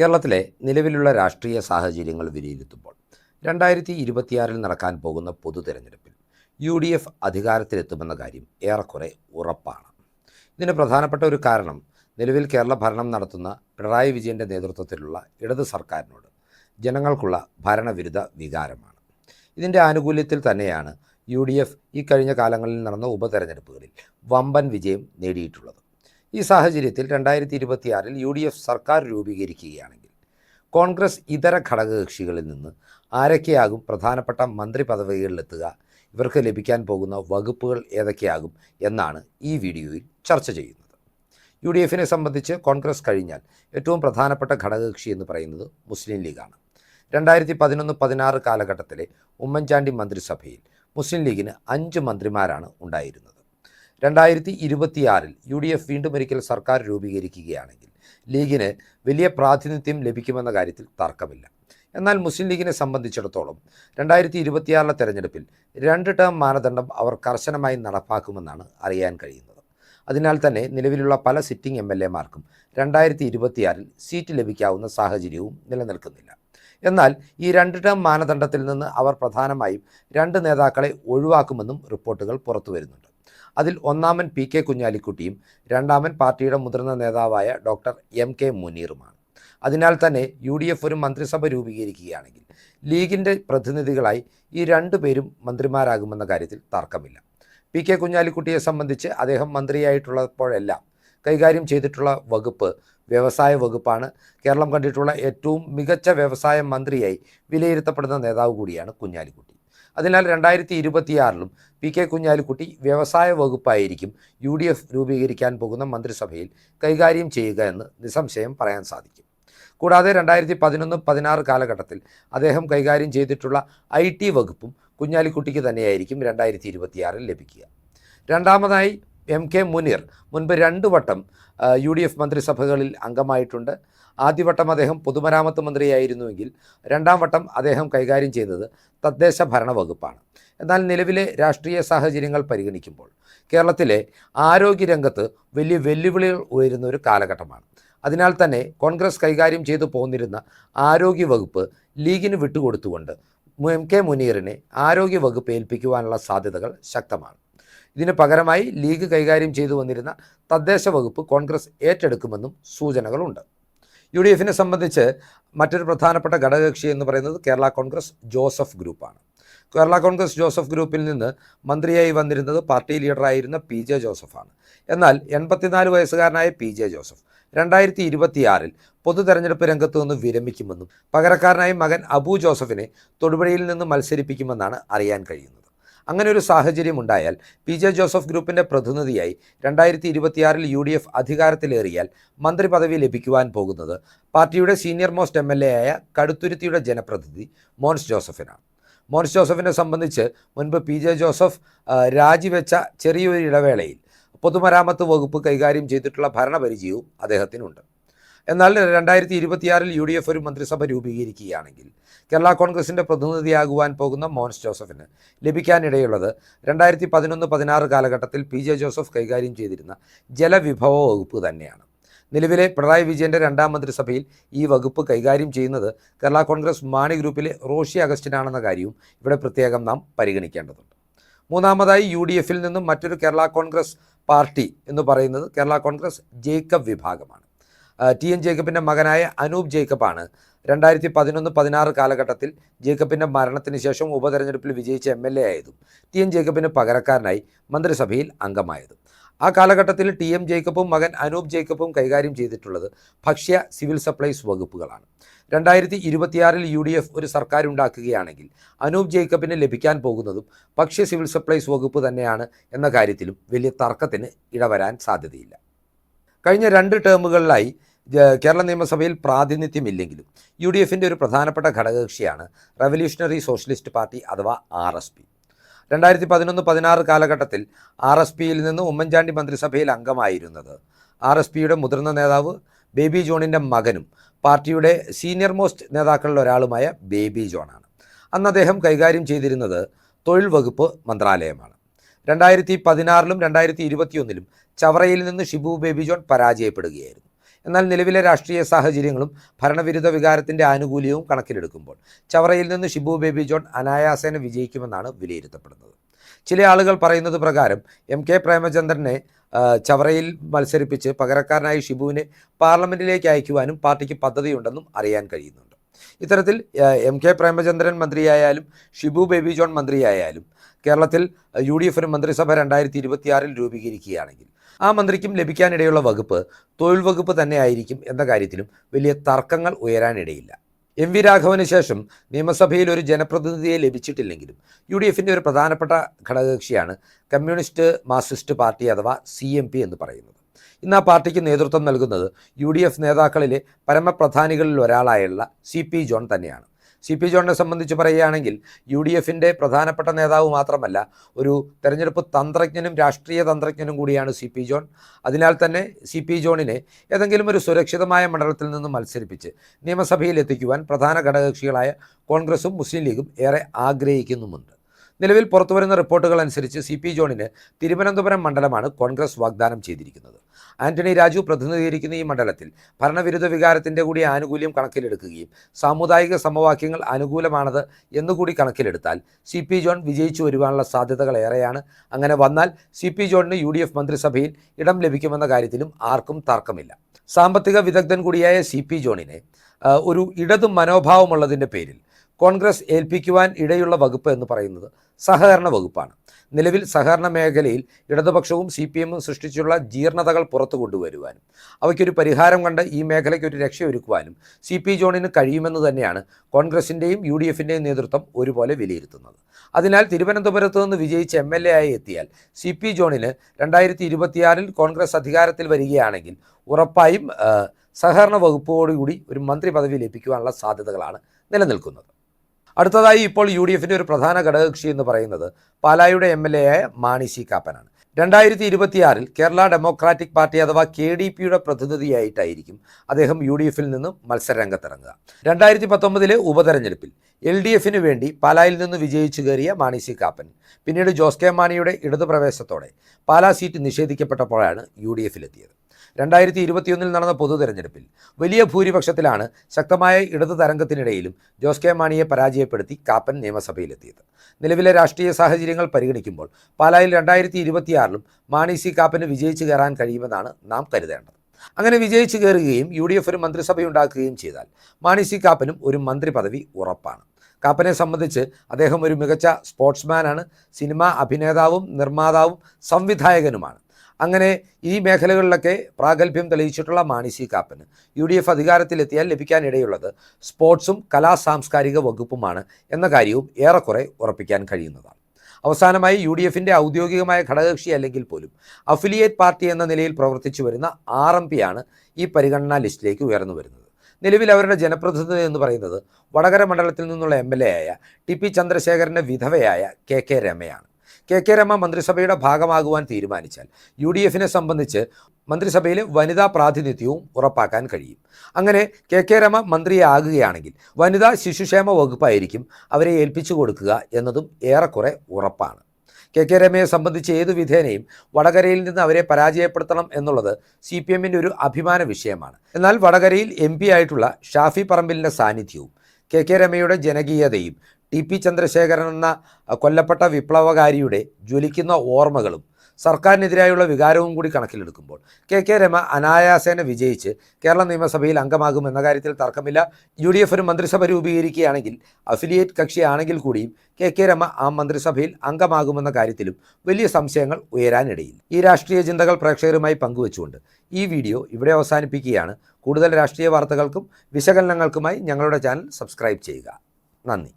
കേരളത്തിലെ നിലവിലുള്ള രാഷ്ട്രീയ സാഹചര്യങ്ങൾ വിലയിരുത്തുമ്പോൾ രണ്ടായിരത്തി ഇരുപത്തിയാറിൽ നടക്കാൻ പോകുന്ന പൊതു തെരഞ്ഞെടുപ്പിൽ യു ഡി എഫ് അധികാരത്തിലെത്തുമെന്ന കാര്യം ഏറെക്കുറെ ഉറപ്പാണ്. ഇതിന് പ്രധാനപ്പെട്ട ഒരു കാരണം നിലവിൽ കേരള ഭരണം നടത്തുന്ന പിണറായി വിജയന്റെ നേതൃത്വത്തിലുള്ള ഇടത് സർക്കാരിനോട് ജനങ്ങൾക്കുള്ള ഭരണവിരുദ്ധ വികാരമാണ്. ഇതിന്റെ ആനുകൂല്യത്തിൽ തന്നെയാണ് യു ഡി എഫ് ഈ കഴിഞ്ഞ കാലങ്ങളിൽ നടന്ന ഉപതെരഞ്ഞെടുപ്പുകളിൽ വമ്പൻ വിജയം നേടിയിട്ടുള്ളത്. ഈ സാഹചര്യത്തിൽ രണ്ടായിരത്തി ഇരുപത്തിയാറിൽ യു ഡി എഫ് സർക്കാർ രൂപീകരിക്കുകയാണെങ്കിൽ കോൺഗ്രസ് ഇതര ഘടകകക്ഷികളിൽ നിന്ന് ആരൊക്കെയാകും പ്രധാനപ്പെട്ട മന്ത്രി പദവികളിലെത്തുക ഇവർക്ക് ലഭിക്കാൻ പോകുന്ന വകുപ്പുകൾ ഏതൊക്കെയാകും എന്നാണ് ഈ വീഡിയോയിൽ ചർച്ച ചെയ്യുന്നത്. യു ഡി എഫിനെ സംബന്ധിച്ച് കോൺഗ്രസ് കഴിഞ്ഞാൽ ഏറ്റവും പ്രധാനപ്പെട്ട ഘടകകക്ഷി എന്ന് പറയുന്നത് മുസ്ലിം ലീഗാണ്. രണ്ടായിരത്തി പതിനൊന്ന് പതിനാറ് കാലഘട്ടത്തിലെ ഉമ്മൻചാണ്ടി മന്ത്രിസഭയിൽ മുസ്ലിം ലീഗിന് അഞ്ച് മന്ത്രിമാരാണ് ഉണ്ടായിരുന്നത്. രണ്ടായിരത്തി ഇരുപത്തിയാറിൽ യു ഡി എഫ് വീണ്ടും ഒരിക്കൽ സർക്കാർ രൂപീകരിക്കുകയാണെങ്കിൽ ലീഗിന് വലിയ പ്രാതിനിധ്യം ലഭിക്കുമെന്ന കാര്യത്തിൽ തർക്കമില്ല. എന്നാൽ മുസ്ലിം ലീഗിനെ സംബന്ധിച്ചിടത്തോളം രണ്ടായിരത്തി ഇരുപത്തിയാറിലെ തെരഞ്ഞെടുപ്പിൽ രണ്ട് ടേം മാനദണ്ഡം അവർ കർശനമായി നടപ്പാക്കുമെന്നാണ് അറിയാൻ കഴിയുന്നത്. അതിനാൽ തന്നെ നിലവിലുള്ള പല സിറ്റിംഗ് എം എൽ എമാർക്കും രണ്ടായിരത്തി ഇരുപത്തിയാറിൽ സീറ്റ് ലഭിക്കാവുന്ന സാഹചര്യവും നിലനിൽക്കുന്നില്ല. എന്നാൽ ഈ രണ്ട് ടേം മാനദണ്ഡത്തിൽ നിന്ന് അവർ പ്രധാനമായും രണ്ട് നേതാക്കളെ ഒഴിവാക്കുമെന്നും റിപ്പോർട്ടുകൾ പുറത്തു വരുന്നുണ്ട് അതിൽ ഒന്നാമൻ പി കെ കുഞ്ഞാലിക്കുട്ടിയും രണ്ടാമൻ പാർട്ടിയുടെ മുതിർന്ന നേതാവായ ഡോക്ടർ എം കെ മുനീറുമാണ്. അതിനാൽ തന്നെ യു ഡി എഫ് ഒരു മന്ത്രിസഭ രൂപീകരിക്കുകയാണെങ്കിൽ ലീഗിന്റെ പ്രതിനിധികളായി ഈ രണ്ടു പേരും മന്ത്രിമാരാകുമെന്ന കാര്യത്തിൽ തർക്കമില്ല. പി കെ കുഞ്ഞാലിക്കുട്ടിയെ സംബന്ധിച്ച് അദ്ദേഹം മന്ത്രിയായിട്ടുള്ളപ്പോഴെല്ലാം കൈകാര്യം ചെയ്തിട്ടുള്ള വകുപ്പ് വ്യവസായ വകുപ്പാണ്. കേരളം കണ്ടിട്ടുള്ള ഏറ്റവും മികച്ച വ്യവസായ മന്ത്രിയായി വിലയിരുത്തപ്പെടുന്ന നേതാവ് കൂടിയാണ് കുഞ്ഞാലിക്കുട്ടി. അതിനാൽ രണ്ടായിരത്തി ഇരുപത്തിയാറിലും പി കെ കുഞ്ഞാലിക്കുട്ടി വ്യവസായ വകുപ്പായിരിക്കും യു ഡി എഫ് രൂപീകരിക്കാൻ പോകുന്ന മന്ത്രിസഭയിൽ കൈകാര്യം ചെയ്യുക എന്ന് നിസ്സംശയം പറയാൻ സാധിക്കും. കൂടാതെ രണ്ടായിരത്തി പതിനൊന്ന് പതിനാറ് കാലഘട്ടത്തിൽ അദ്ദേഹം കൈകാര്യം ചെയ്തിട്ടുള്ള ഐ ടി വകുപ്പും കുഞ്ഞാലിക്കുട്ടിക്ക് തന്നെയായിരിക്കും രണ്ടായിരത്തി ഇരുപത്തിയാറിൽ ലഭിക്കുക. രണ്ടാമതായി എം കെ മുനീർ മുൻപ് രണ്ടു വട്ടം യു ഡി എഫ് മന്ത്രിസഭകളിൽ അംഗമായിട്ടുണ്ട്. ആദ്യവട്ടം അദ്ദേഹം പൊതുമരാമത്ത് മന്ത്രിയായിരുന്നുവെങ്കിൽ രണ്ടാം വട്ടം അദ്ദേഹം കൈകാര്യം ചെയ്തത് തദ്ദേശ ഭരണ വകുപ്പാണ് എന്നാൽ നിലവിലെ രാഷ്ട്രീയ സാഹചര്യങ്ങൾ പരിഗണിക്കുമ്പോൾ കേരളത്തിലെ ആരോഗ്യരംഗത്ത് വലിയ വെല്ലുവിളികൾ ഉയരുന്ന ഒരു കാലഘട്ടമാണ്. അതിനാൽ തന്നെ കോൺഗ്രസ് കൈകാര്യം ചെയ്തു പോന്നിരുന്ന ആരോഗ്യ വകുപ്പ് ലീഗിന് വിട്ടുകൊടുത്തുകൊണ്ട് എം കെ മുനീറിനെ ആരോഗ്യ വകുപ്പ് ഏൽപ്പിക്കുവാനുള്ള സാധ്യതകൾ ശക്തമാണ്. ഇതിന് പകരമായി ലീഗ് കൈകാര്യം ചെയ്തു വന്നിരുന്ന തദ്ദേശ വകുപ്പ് കോൺഗ്രസ് ഏറ്റെടുക്കുമെന്നും സൂചനകളുണ്ട്. യു ഡി എഫിനെ സംബന്ധിച്ച് മറ്റൊരു പ്രധാനപ്പെട്ട ഘടകകക്ഷി എന്ന് പറയുന്നത് കേരള കോൺഗ്രസ് ജോസഫ് ഗ്രൂപ്പാണ്. കേരള കോൺഗ്രസ് ജോസഫ് ഗ്രൂപ്പിൽ നിന്ന് മന്ത്രിയായി വന്നിരുന്നത് പാർട്ടി ലീഡറായിരുന്ന പി ജെ ജോസഫാണ്. എന്നാൽ എൺപത്തിനാല് വയസ്സുകാരനായ പി ജെ ജോസഫ് രണ്ടായിരത്തി ഇരുപത്തിയാറിൽ പൊതു തെരഞ്ഞെടുപ്പ് രംഗത്തു നിന്ന് വിരമിക്കുമെന്നും പകരക്കാരനായി മകൻ അബു ജോസഫിനെ തൊടുപുഴയിൽ നിന്ന് മത്സരിപ്പിക്കുമെന്നാണ് അറിയാൻ കഴിയുന്നത്. അങ്ങനെ ഒരു സാഹചര്യം ഉണ്ടായാൽ പി ജെ ജോസഫ് ഗ്രൂപ്പിന്റെ പ്രതിനിധിയായി രണ്ടായിരത്തി ഇരുപത്തിയാറിൽ യു ഡി എഫ് അധികാരത്തിലേറിയാൽ മന്ത്രി പദവി ലഭിക്കുവാൻ പോകുന്നത് പാർട്ടിയുടെ senior most M L A ആയ കടുത്തുരുത്തിയുടെ ജനപ്രതിനിധി മോൻസ് ജോസഫിനാണ്. മോൻസ് ജോസഫിനെ സംബന്ധിച്ച് മുൻപ് പി ജെ ജോസഫ് രാജിവെച്ച ചെറിയൊരു ഇടവേളയിൽ പൊതുമരാമത്ത് വകുപ്പ് കൈകാര്യം ചെയ്തിട്ടുള്ള ഭരണപരിചയവും അദ്ദേഹത്തിനുണ്ട്. എന്നാൽ രണ്ടായിരത്തി ഇരുപത്തിയാറിൽ യു ഡി എഫ് ഒരു മന്ത്രിസഭ രൂപീകരിക്കുകയാണെങ്കിൽ കേരള കോൺഗ്രസിന്റെ പ്രതിനിധിയാകുവാൻ പോകുന്ന മോൻസ് ജോസഫിന് ലഭിക്കാനിടയുള്ളത് രണ്ടായിരത്തി പതിനൊന്ന് പതിനാറ് കാലഘട്ടത്തിൽ പി ജെ ജോസഫ് കൈകാര്യം ചെയ്തിരുന്ന ജലവിഭവ വകുപ്പ് തന്നെയാണ്. നിലവിലെ പിണറായി വിജയന്റെ രണ്ടാം മന്ത്രിസഭയിൽ ഈ വകുപ്പ് കൈകാര്യം ചെയ്യുന്നത് കേരള കോൺഗ്രസ് മാണി ഗ്രൂപ്പിലെ റോഷി അഗസ്റ്റിനാണെന്ന കാര്യവും ഇവിടെ പ്രത്യേകം നാം പരിഗണിക്കേണ്ടതുണ്ട്. മൂന്നാമതായി യു ഡി എഫിൽ നിന്നും മറ്റൊരു കേരള കോൺഗ്രസ് പാർട്ടി എന്ന് പറയുന്നത് കേരള കോൺഗ്രസ് ജേക്കബ് വിഭാഗമാണ്. ടി. എൻ. ജേക്കബിന്റെ മകനായ അനൂപ് ജേക്കബാണ്. രണ്ടായിരത്തി പതിനൊന്ന് പതിനാറ് കാലഘട്ടത്തിൽ ജേക്കബിന്റെ മരണത്തിന് ശേഷം ഉപതെരഞ്ഞെടുപ്പിൽ വിജയിച്ച എം എൽ എ ആയതും ടി. എൻ. ജേക്കബിന് പകരക്കാരനായി മന്ത്രിസഭയിൽ അംഗമായതും. ആ കാലഘട്ടത്തിൽ ടി. എം. ജേക്കബും മകൻ അനൂപ് ജേക്കബും കൈകാര്യം ചെയ്തിട്ടുള്ളത് ഭക്ഷ്യ സിവിൽ സപ്ലൈസ് വകുപ്പുകളാണ്. രണ്ടായിരത്തി ഇരുപത്തിയാറിൽ യു ഡി എഫ് ഒരു സർക്കാർ ഉണ്ടാക്കുകയാണെങ്കിൽ അനൂപ് ജേക്കബിന് ലഭിക്കാൻ പോകുന്നതും ഭക്ഷ്യ സിവിൽ സപ്ലൈസ് വകുപ്പ് തന്നെയാണ് എന്ന കാര്യത്തിലും വലിയ തർക്കത്തിന് ഇടവരാൻ സാധ്യതയില്ല. കഴിഞ്ഞ രണ്ട് ടേമുകളിലായി കേരള നിയമസഭയിൽ പ്രാതിനിധ്യമില്ലെങ്കിലും യു ഡി എഫിന്റെ ഒരു പ്രധാനപ്പെട്ട ഘടകകക്ഷിയാണ് റവല്യൂഷണറി സോഷ്യലിസ്റ്റ് പാർട്ടി അഥവാ ആർ എസ് പി. രണ്ടായിരത്തി പതിനൊന്ന് പതിനാറ് കാലഘട്ടത്തിൽ ആർ എസ് പിയിൽ നിന്ന് ഉമ്മൻചാണ്ടി മന്ത്രിസഭയിൽ അംഗമായിരുന്നത്. ആർ എസ് പിയുടെ മുതിർന്ന നേതാവ് ബേബി ജോണിന്റെ മകനും പാർട്ടിയുടെ സീനിയർ മോസ്റ്റ് നേതാക്കളിൽ ഒരാളുമായ ബേബി ജോണാണ്. അന്ന് അദ്ദേഹം കൈകാര്യം ചെയ്തിരുന്നത് തൊഴിൽ വകുപ്പ് മന്ത്രാലയമാണ്. രണ്ടായിരത്തി പതിനാറിലും രണ്ടായിരത്തി ഇരുപത്തിയൊന്നിലും ചവറയിൽ നിന്ന് ഷിബു ബേബി ജോൺ പരാജയപ്പെടുകയായിരുന്നു. എന്നാൽ നിലവിലെ രാഷ്ട്രീയ സാഹചര്യങ്ങളും ഭരണവിരുദ്ധ വികാരത്തിന്റെ ആനുകൂല്യവും കണക്കിലെടുക്കുമ്പോൾ ചവറയിൽ നിന്ന് ഷിബു ബേബി ജോൺ അനായാസേന വിജയിക്കുമെന്നാണ് വിലയിരുത്തപ്പെടുന്നത്. ചില ആളുകൾ പറയുന്നത് പ്രകാരം എം കെ പ്രേമചന്ദ്രനെ ചവറയിൽ മത്സരിപ്പിച്ച് പകരക്കാരനായി ഷിബുവിനെ പാർലമെന്റിലേക്ക് അയക്കുവാനും പാർട്ടിക്ക് പദ്ധതിയുണ്ടെന്നും അറിയാൻ കഴിയുന്നുണ്ട്. ഇത്തരത്തിൽ എം കെ പ്രേമചന്ദ്രൻ മന്ത്രിയായാലും ഷിബു ബേബി ജോൺ മന്ത്രിയായാലും കേരളത്തിൽ യു ഡി എഫിന് മന്ത്രിസഭ രണ്ടായിരത്തി ഇരുപത്തിയാറിൽ രൂപീകരിക്കുകയാണെങ്കിൽ ആ മന്ത്രിക്കും ലഭിക്കാനിടയുള്ള വകുപ്പ് തൊഴിൽ വകുപ്പ് തന്നെ ആയിരിക്കും എന്ന കാര്യത്തിലും വലിയ തർക്കങ്ങൾ ഉയരാനിടയില്ല. എം വി രാഘവന് ശേഷം നിയമസഭയിൽ ഒരു ജനപ്രതിനിധിയെ ലഭിച്ചിട്ടില്ലെങ്കിലും യു ഡി എഫിന്റെ ഒരു പ്രധാനപ്പെട്ട ഘടകകക്ഷിയാണ് കമ്മ്യൂണിസ്റ്റ് മാർക്സിസ്റ്റ് പാർട്ടി അഥവാ സി എന്ന് പറയുന്നത്. ഇന്ന് ആ പാർട്ടിക്ക് നേതൃത്വം നൽകുന്നത് യു ഡി എഫ് നേതാക്കളിലെ പരമപ്രധാനികളിൽ ഒരാളായുള്ള സി പി ജോൺ തന്നെയാണ്. സി പി ജോണിനെ സംബന്ധിച്ച് പറയുകയാണെങ്കിൽ യു ഡി എഫിന്റെ പ്രധാനപ്പെട്ട നേതാവ് മാത്രമല്ല ഒരു തെരഞ്ഞെടുപ്പ് തന്ത്രജ്ഞനും രാഷ്ട്രീയ തന്ത്രജ്ഞനും കൂടിയാണ് സി പി ജോൺ. അതിനാൽ തന്നെ സി പി ജോണിനെ ഏതെങ്കിലും ഒരു സുരക്ഷിതമായ മണ്ഡലത്തിൽ നിന്ന് മത്സരിപ്പിച്ച് നിയമസഭയിൽ എത്തിക്കുവാൻ പ്രധാന ഘടകകക്ഷികളായ കോൺഗ്രസും മുസ്ലിം ലീഗും ഏറെ ആഗ്രഹിക്കുന്നുമുണ്ട്. നിലവിൽ പുറത്തുവരുന്ന റിപ്പോർട്ടുകൾ അനുസരിച്ച് സി പി ജോണിന് തിരുവനന്തപുരം മണ്ഡലമാണ് കോൺഗ്രസ് വാഗ്ദാനം ചെയ്തിരിക്കുന്നത്. ആന്റണി രാജു പ്രതിനിധീകരിക്കുന്ന ഈ മണ്ഡലത്തിൽ ഭരണവിരുദ്ധ വികാരത്തിന്റെ കൂടി ആനുകൂല്യം കണക്കിലെടുക്കുകയും സാമുദായിക സമവാക്യങ്ങൾ അനുകൂലമാണത് എന്നുകൂടി കണക്കിലെടുത്താൽ സി പി ജോൺ വിജയിച്ചു വരുവാനുള്ള സാധ്യതകൾ ഏറെയാണ്. അങ്ങനെ വന്നാൽ സി പി ജോണിന് യു ഡി എഫ് മന്ത്രിസഭയിൽ ഇടം ലഭിക്കുമെന്ന കാര്യത്തിലും ആർക്കും തർക്കമില്ല. സാമ്പത്തിക വിദഗ്ധൻ കൂടിയായ സി പി ജോണിനെ ഒരു ഇടതു മനോഭാവമുള്ളതിന്റെ പേരിൽ കോൺഗ്രസ് ഏൽപ്പിക്കുവാൻ ഇടയുള്ള വകുപ്പ് എന്ന് പറയുന്നത് സഹകരണ വകുപ്പാണ്. നിലവിൽ സഹകരണ മേഖലയിൽ ഇടതുപക്ഷവും സി പി എമ്മും സൃഷ്ടിച്ചുള്ള ജീർണതകൾ പുറത്തു കൊണ്ടുവരുവാനും അവയ്ക്കൊരു പരിഹാരം കണ്ട് ഈ മേഖലയ്ക്ക് ഒരു രക്ഷയൊരുക്കുവാനും സി പി ജോണിന് കഴിയുമെന്ന് തന്നെയാണ് കോൺഗ്രസിന്റെയും യു ഡി എഫിന്റെയും നേതൃത്വം ഒരുപോലെ വിലയിരുത്തുന്നത്. അതിനാൽ തിരുവനന്തപുരത്ത് നിന്ന് വിജയിച്ച എം എൽ എ ആയി എത്തിയാൽ സി പി ജോണിന് രണ്ടായിരത്തി ഇരുപത്തിയാറിൽ കോൺഗ്രസ് അധികാരത്തിൽ വരികയാണെങ്കിൽ ഉറപ്പായും സഹകരണ വകുപ്പോടുകൂടി ഒരു മന്ത്രി പദവി ലഭിക്കുവാനുള്ള സാധ്യതകളാണ് നിലനിൽക്കുന്നത്. അടുത്തതായി ഇപ്പോൾ യു ഡി എഫിന്റെ ഒരു പ്രധാന ഘടകകക്ഷി എന്ന് പറയുന്നത് പാലായുടെ എം എൽ എ ആയ മാണി സി കാപ്പനാണ്. രണ്ടായിരത്തി ഇരുപത്തിയാറിൽ കേരള ഡെമോക്രാറ്റിക് പാർട്ടി അഥവാ കെ ഡി പിയുടെ പ്രതിനിധിയായിട്ടായിരിക്കും അദ്ദേഹം യു ഡി എഫിൽ നിന്നും മത്സരരംഗത്തിറങ്ങുക. രണ്ടായിരത്തി പത്തൊമ്പതിലെ ഉപതെരഞ്ഞെടുപ്പിൽ എൽ ഡി എഫിന് വേണ്ടി പാലായിൽ നിന്ന് വിജയിച്ചു കയറിയ മാണി സി കാപ്പൻ പിന്നീട് ജോസ് കെ മാണിയുടെ ഇടതുപ്രവേശത്തോടെ പാലാ സീറ്റ് നിഷേധിക്കപ്പെട്ടപ്പോഴാണ് യു ഡി എഫിലെത്തിയത് രണ്ടായിരത്തി ഇരുപത്തിയൊന്നിൽ നടന്ന പൊതു തെരഞ്ഞെടുപ്പിൽ വലിയ ഭൂരിപക്ഷത്തിലാണ് ശക്തമായ ഇടതു തരംഗത്തിനിടയിലും ജോസ് കെ മാണിയെ പരാജയപ്പെടുത്തി കാപ്പൻ നിയമസഭയിലെത്തിയത്. നിലവിലെ രാഷ്ട്രീയ സാഹചര്യങ്ങൾ പരിഗണിക്കുമ്പോൾ പാലായിൽ രണ്ടായിരത്തി ഇരുപത്തിയാറിലും മാണി സി കാപ്പന് വിജയിച്ചു കയറാൻ കഴിയുമെന്നാണ് നാം കരുതേണ്ടത്. അങ്ങനെ വിജയിച്ചു കയറുകയും യു ഡി എഫ് ഒരു മന്ത്രിസഭയുണ്ടാക്കുകയും ചെയ്താൽ മാണി സി കാപ്പനും ഒരു മന്ത്രി പദവി ഉറപ്പാണ്. കാപ്പനെ സംബന്ധിച്ച് അദ്ദേഹം ഒരു മികച്ച സ്പോർട്സ്മാനാണ് സിനിമാ അഭിനേതാവും നിർമ്മാതാവും സംവിധായകനുമാണ്. അങ്ങനെ ഈ മേഖലകളിലൊക്കെ പ്രാഗൽഭ്യം തെളിയിച്ചിട്ടുള്ള മാണി സി കാപ്പന്. യു ഡി എഫ് അധികാരത്തിലെത്തിയാൽ ലഭിക്കാനിടയുള്ളത് സ്പോർട്സും കലാ സാംസ്കാരിക വകുപ്പുമാണ് എന്ന കാര്യവും ഏറെക്കുറെ ഉറപ്പിക്കാൻ കഴിയുന്നതാണ്. അവസാനമായി യു ഡി എഫിന്റെ ഔദ്യോഗികമായ ഘടകകക്ഷി അല്ലെങ്കിൽ പോലും അഫിലിയേറ്റ് പാർട്ടി എന്ന നിലയിൽ പ്രവർത്തിച്ചു വരുന്ന ആർ എം പി ആണ് ഈ പരിഗണനാ ലിസ്റ്റിലേക്ക് ഉയർന്നു വരുന്നത്. നിലവിൽ അവരുടെ ജനപ്രതിനിധി എന്ന് പറയുന്നത് വടകര മണ്ഡലത്തിൽ നിന്നുള്ള എം എൽ എ ആയ ടി പി ചന്ദ്രശേഖരന്റെ വിധവയായ കെ കെ രമയാണ്. കെ കെ രമ മന്ത്രിസഭയുടെ ഭാഗമാകുവാൻ തീരുമാനിച്ചാൽ യു ഡി എഫിനെ സംബന്ധിച്ച് മന്ത്രിസഭയിലെ വനിതാ പ്രാതിനിധ്യവും ഉറപ്പാക്കാൻ കഴിയും. അങ്ങനെ കെ കെ രമ മന്ത്രിയാകുകയാണെങ്കിൽ വനിതാ ശിശുക്ഷേമ വകുപ്പായിരിക്കും അവരെ ഏൽപ്പിച്ചു കൊടുക്കുക എന്നതും ഏറെക്കുറെ ഉറപ്പാണ്. കെ കെ രമയെ സംബന്ധിച്ച് ഏതു വിധേനയും വടകരയിൽ നിന്ന് അവരെ പരാജയപ്പെടുത്തണം എന്നുള്ളത് സി പി എമ്മിന്റെ ഒരു അഭിമാന വിഷയമാണ്. എന്നാൽ വടകരയിൽ എം പി ആയിട്ടുള്ള ഷാഫി പറമ്പിലിന്റെ സാന്നിധ്യവും കെ കെ രമയുടെ ജനകീയതയും ടി പി ചന്ദ്രശേഖരൻ എന്ന കൊല്ലപ്പെട്ട വിപ്ലവകാരിയുടെ ജ്വലിക്കുന്ന ഓർമ്മകളും സർക്കാരിനെതിരായുള്ള വികാരവും കൂടി കണക്കിലെടുക്കുമ്പോൾ കെ കെ രമ അനായാസേന വിജയിച്ച് കേരള നിയമസഭയിൽ അംഗമാകും എന്ന കാര്യത്തിൽ തർക്കമില്ല. യു ഡി എഫ് ഒരു മന്ത്രിസഭ രൂപീകരിക്കുകയാണെങ്കിൽ അഫിലിയേറ്റ് കക്ഷിയാണെങ്കിൽ കൂടിയും കെ കെ രമ ആ മന്ത്രിസഭയിൽ അംഗമാകുമെന്ന കാര്യത്തിലും വലിയ സംശയങ്ങൾ ഉയരാനിടയില്ല. ഈ രാഷ്ട്രീയ ചിന്തകൾ പ്രേക്ഷകരുമായി പങ്കുവച്ചുകൊണ്ട് ഈ വീഡിയോ ഇവിടെ അവസാനിപ്പിക്കുകയാണ്. കൂടുതൽ രാഷ്ട്രീയ വാർത്തകൾക്കും വിശകലനങ്ങൾക്കുമായി ഞങ്ങളുടെ ചാനൽ സബ്സ്ക്രൈബ് ചെയ്യുക. നന്ദി.